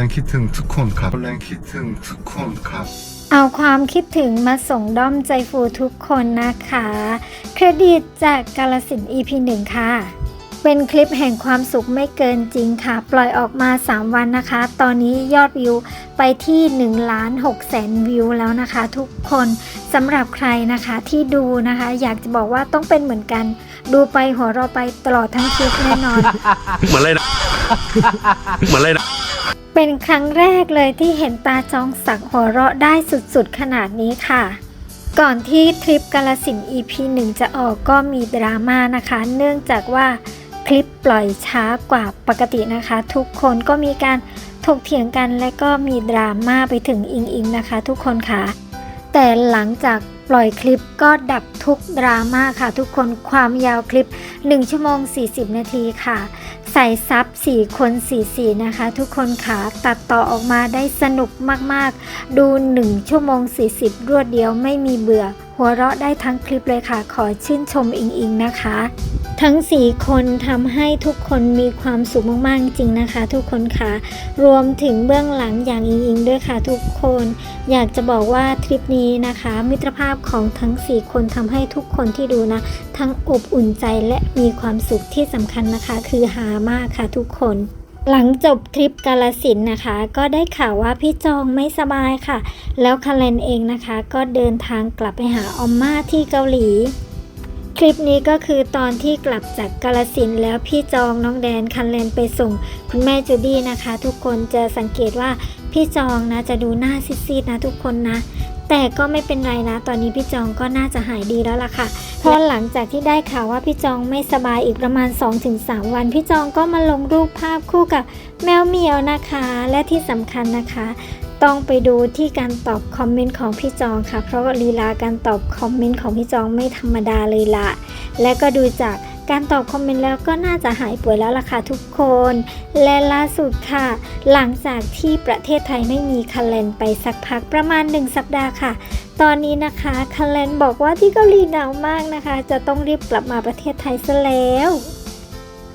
รงคิดถึงทุกคนครับแรงคิดถึงทุกคนครับ เอาความคิดถึงมาส่งด้อมใจฟูทุกคนนะคะ เครดิตจากกาลสิน EP 1 ค่ะ เป็นคลิปแห่งความสุขไม่เกินจริงค่ะ ปล่อยออกมา 3 วันนะคะ ตอนนี้ยอดวิวไปที่1ล้าน6แสนวิวแล้วนะคะ ทุกคนสำหรับใครนะคะที่ดูนะคะ อยากจะบอกว่าต้องเป็นเหมือนกัน ดูไปหัวเราะไปตลอดทั้งคลิปแน่นอน เหมือนอะไรนะ เหมือนอะไรนะ เป็นครั้งแรกเลยที่เห็นตาจองสักหัวเราะได้สุดๆขนาดนี้ค่ะ ก่อนที่ทริปกาลสิน EP 1 จะออกก็มีดราม่านะคะ เนื่องจากว่าคลิปปล่อยช้ากว่าปกตินะคะ ทุกคนก็มีการถกเถียงกันและก็มีดราม่าไปถึงอิงอิงนะคะ ทุกคนค่ะ แต่หลังจาก ปล่อยคลิปก็ดับทุกดราม่าค่ะ ทุกคนความยาวคลิป 1 ชั่วโมง 40 นาทีค่ะ ใส่ซับ4คน4สีนะคะ ทุกคนขาตัดต่อออกมาได้สนุกมากๆ ดู 1 ชั่วโมง 40 รวดเดียวไม่มีเบื่อ หัวเราะได้ทั้งคลิปเลยค่ะ ขอชื่นชมอิงอิงนะคะ ทั้ง 4 คนทำให้ทุกคนมีความสุขมากๆจริงนะคะ ทุกคนค่ะรวมถึงเบื้องหลังอย่างอิงอิงด้วยค่ะทุกคน อยากจะบอกว่าทริปนี้นะคะ มิตรภาพของทั้ง 4 คนทำให้ทุกคนที่ดูนะ ทั้งอบอุ่นใจและมีความสุขที่สำคัญนะคะ คือหามากค่ะทุกคนหลังจบทริปกาลสินนะคะ ก็ได้ข่าวว่าพี่จองไม่สบายค่ะ แล้วคาเลนเองนะคะ ก็เดินทางกลับไปหาออมมาที่เกาหลี คลิปนี้ก็คือตอนที่กลับจากกาลสินแล้วพี่จองน้องแดนคันเลนไปส่ง คุณแม่จูดี้นะคะ ทุกคนจะสังเกตว่าพี่จองนะจะดูหน้าซีดๆนะทุกคนนะ แต่ก็ไม่เป็นไรนะ ตอนนี้พี่จองก็น่าจะหายดีแล้วล่ะค่ะเพราะหลังจากที่ได้ข่าวว่าพี่จองไม่สบายอีกประมาณ 2-3 วัน พี่จองก็มาลงรูปภาพคู่กับแมวเหมียวนะคะ และที่สำคัญนะคะ ต้องไปดูที่การตอบคอมเมนต์ของพี่จองค่ะ เพราะลีลาการตอบคอมเมนต์ของพี่จองไม่ธรรมดาเลยละและก็ดูจากการตอบคอมเมนต์แล้วก็น่าจะหายป่วยแล้วล่ะค่ะทุกคน และล่าสุดค่ะ หลังจากที่ประเทศไทยไม่มีคันเลนไปสักพักประมาณ 1 สัปดาห์ค่ะ ตอนนี้นะคะคันเลนบอกว่าที่เกาหลีหนาวมากนะคะ จะต้องรีบกลับมาประเทศไทยซะแล้ว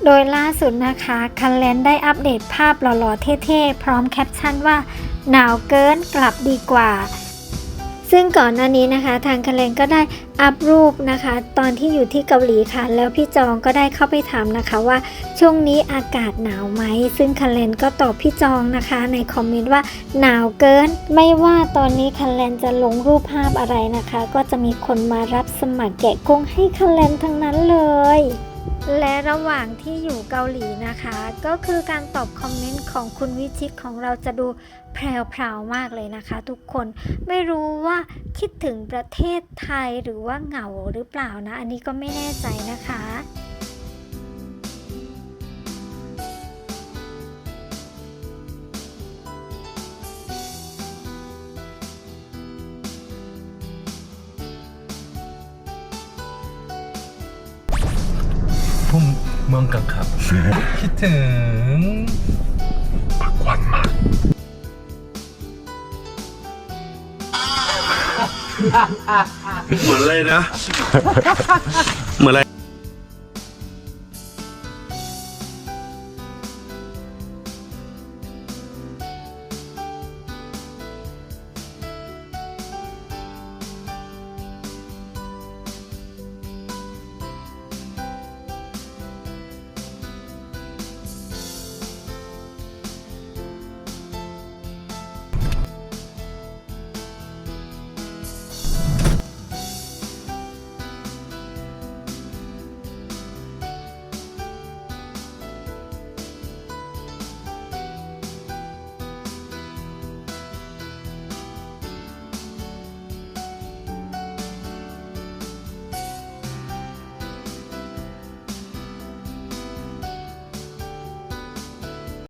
โดยล่าสุดนะคะ คันเลนได้อัปเดตภาพหล่อๆเท่ๆ พร้อมแคปชั่นว่า หนาวเกินกลับดีกว่า ซึ่งก่อนหน้านี้นะคะ ทางคันเลนก็ได้อัพรูปนะคะ ตอนที่อยู่ที่เกาหลีค่ะ แล้วพี่จองก็ได้เข้าไปถามนะคะว่าช่วงนี้อากาศหนาวไหม ซึ่งคันเลนก็ตอบพี่จองนะคะ ในคอมเมนต์ว่าหนาวเกิน ไม่ว่าตอนนี้คันเลนจะลงรูปภาพอะไรนะคะ ก็จะมีคนมารับสมัครแกะกุ้งให้คันเลนทั้งนั้นเลย และระหว่างที่อยู่เกาหลีนะคะ ก็คือการตอบคอมเมนต์ของคุณวิชิตของเราจะดูแพรวๆมากเลยนะคะ ทุกคนไม่รู้ว่าคิดถึงประเทศไทยหรือว่าเหงาหรือเปล่านะ อันนี้ก็ไม่แน่ใจนะคะ เมืองกังครับ คิดถึงปักวันมากเหมือนอะไรนะ